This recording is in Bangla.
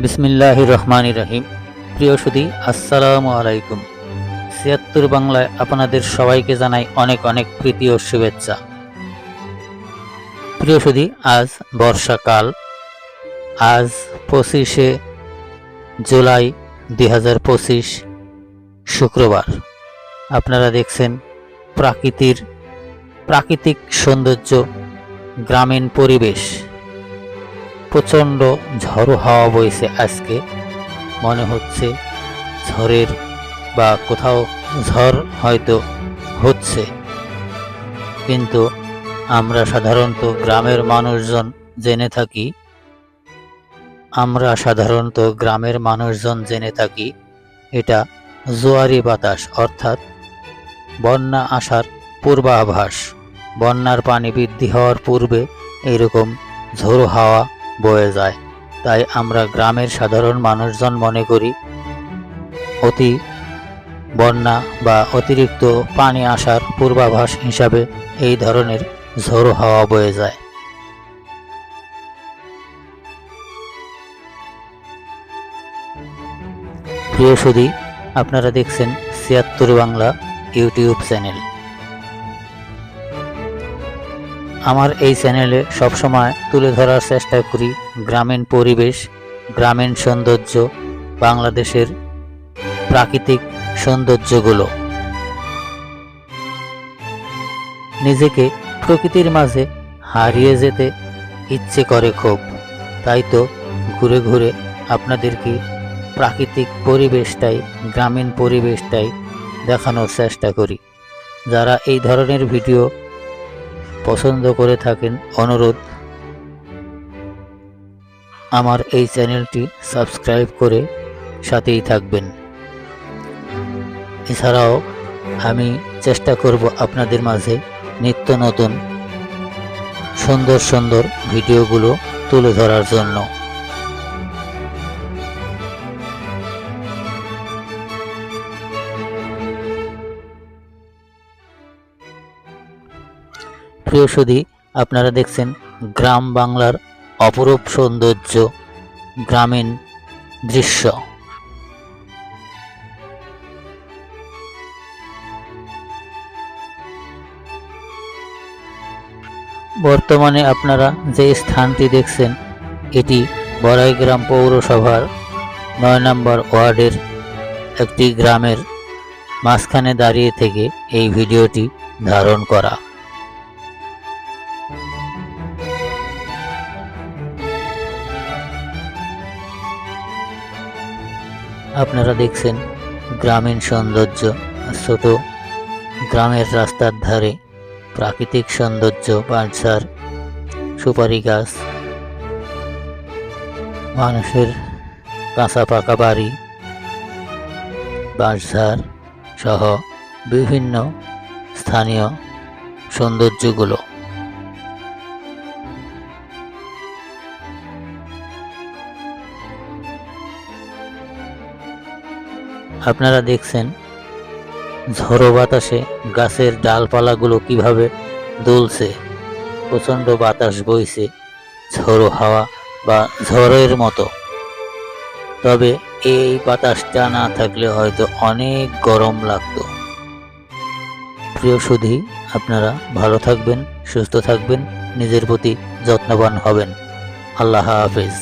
বিসমিল্লাহ রহমান রহিম প্রিয় সুদী আসসালামু আলাইকুম। ছিয়াত্তর বাংলায় আপনাদের সবাইকে জানাই অনেক অনেক প্রীতি ও শুভেচ্ছা। প্রিয় সুদী আজ বর্ষাকাল। আজ পঁচিশে জুলাই দুই হাজার পঁচিশ শুক্রবার। আপনারা দেখছেন প্রাকৃতির প্রাকৃতিক সৌন্দর্য, গ্রামীণ পরিবেশ। প্রচণ্ড ঝড়ো হাওয়া বইছে আজকে। মনে হচ্ছে ঝড়ের বা কোথাও ঝড় হয়তো হচ্ছে। কিন্তু আমরা সাধারণত গ্রামের মানুষজন জেনে থাকি। আমরা সাধারণত গ্রামের মানুষজন জেনে থাকি এটা জোয়ারি বাতাস, অর্থাৎ বন্যা আসার পূর্বাভাস। বন্যার পানি বৃদ্ধি হওয়ার পূর্বে এরকম ঝোড়ো হাওয়া বয়ে যায়। তাই আমরা গ্রামের সাধারণ মানুষজন মনে করি, অতি বন্যা বা অতিরিক্ত পানি আসার পূর্বাভাস হিসাবে এই ধরনের ঝোড়ো হাওয়া বয়ে যায়। প্রিয় সুদী আপনারা দেখছেন ছিয়াত্তর বাংলা ইউটিউব চ্যানেল। আমার এই চ্যানেলে সবসময় তুলে ধরার চেষ্টা করি গ্রামীণ পরিবেশ, গ্রামীণ সৌন্দর্য, বাংলাদেশের প্রাকৃতিক সৌন্দর্যগুলো। নিজেকে প্রকৃতির মাঝে হারিয়ে যেতে ইচ্ছে করে খুব। তাই তো ঘুরে ঘুরে আপনাদেরকে প্রাকৃতিক পরিবেশটাই, গ্রামীণ পরিবেশটাই দেখানোর চেষ্টা করি। যারা এই ধরনের ভিডিও পছন্দ করে থাকেন, অনুরোধ। আমার এই চ্যানেলটি সাবস্ক্রাইব করে সাথেই থাকবেন। এছাড়াও, আমি চেষ্টা করব আপনাদের মাঝে নিত্য নতুন, সুন্দর সুন্দর ভিডিওগুলো তুলে ধরার জন্য। প্রিয় সুধী, আপনারা দেখছেন গ্রাম বাংলার অপরূপ সৌন্দর্য, গ্রামীণ দৃশ্য। বর্তমানে আপনারা যে স্থানটি দেখছেন, এটি বড়াইগ্রাম পৌরসভার নয় নম্বর ওয়ার্ডের একটি গ্রামের মাঝখানে দাঁড়িয়ে থেকে এই ভিডিওটি ধারণ করা। আপনারা দেখছেন গ্রামীণ সৌন্দর্য, ছোট গ্রামের রাস্তার ধারে প্রাকৃতিক সৌন্দর্য বাঁশঝাড় সুপারি গাছ, মানুষের কাঁচা পাকা বাড়ি বাঁশঝাড় সহ বিভিন্ন স্থানীয় সৌন্দর্যগুলো। আপনারা দেখছেন ঝড়ো বাতাসে গাছের ডালপালাগুলো কীভাবে দুলছে, প্রচণ্ড বাতাস বইছে, ঝড়ো হাওয়া বা ঝড়ের মতো। তবে এই বাতাসটা না থাকলে হয়তো অনেক গরম লাগতো। প্রিয় সুধী, আপনারা ভালো থাকবেন, সুস্থ থাকবেন, নিজের প্রতি যত্নবান হবেন। আল্লাহ হাফেজ।